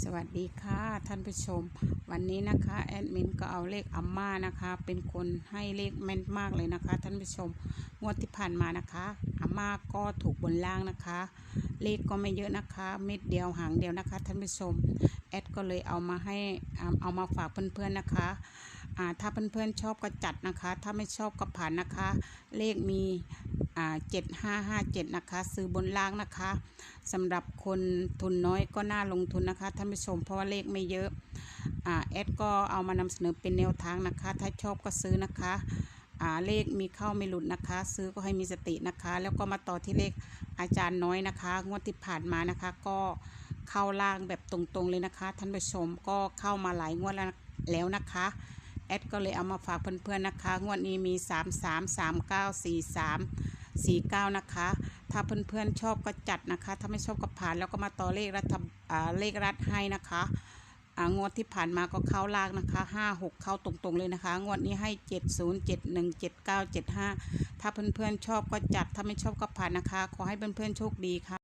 สวัสดีค่ะท่านผู้ชม วันนี้นะคะแอดมินก็เอาเลขอัมม่านะคะ เป็นคนให้เลขแม่นมากเลยนะคะ ท่านผู้ชมงวดที่ผ่านมานะคะอัมม่าก็ถูกบนล่างนะคะ เลขก็ไม่เยอะนะคะ เม็ดเดียวหางเดียวนะคะ ท่านผู้ชมแอดก็เลยเอามาให้เอามาฝากเพื่อนๆนะคะ ถ้าเพื่อนๆชอบก็จัดนะคะ ถ้าไม่ชอบก็ผ่านนะคะ เลขมีเจ็ดห้าห้าเจ็ดนะคะ ซื้อบนล่างนะคะสำหรับคนทุนน้อยก็น่าลงทุนนะคะท่านผู้ชมเพราะว่าเลขไม่เยอะแอดก็เอามานำเสนอเป็นแนวทางนะคะ ถ้าชอบก็ซื้อนะคะเลขมีเข้าไม่หลุดนะคะ ซื้อก็ให้มีสตินะคะ แล้วก็มาต่อที่เลขอาจารย์น้อยนะคะ งวดที่ผ่านมานะคะ ก็เข้าล่างแบบตรงๆเลยนะคะ ท่านผู้ชมก็เข้ามาหลายงวดแล้วนะคะ อดก็เลยเอามาฝากเพื่อนๆนะคะ งวดนี้มี 3 3 3 9 4 3 4 9 นะคะ ถ้าเพื่อนๆชอบก็จัดนะคะ ถ้าไม่ชอบก็ผ่านแล้วก็มาต่อเลขรัฐเลขรัฐให้นะคะงวดที่ผ่านมาก็เข้าลางนะคะ 5 6 เข้าตรงๆเลยนะคะ งวดนี้ให้ 7 0 7 1 7 9 7 5 ถ้าเพื่อนๆชอบก็จัด ถ้าไม่ชอบก็ผ่านนะคะ ขอให้เพื่อนๆโชคดีค่ะ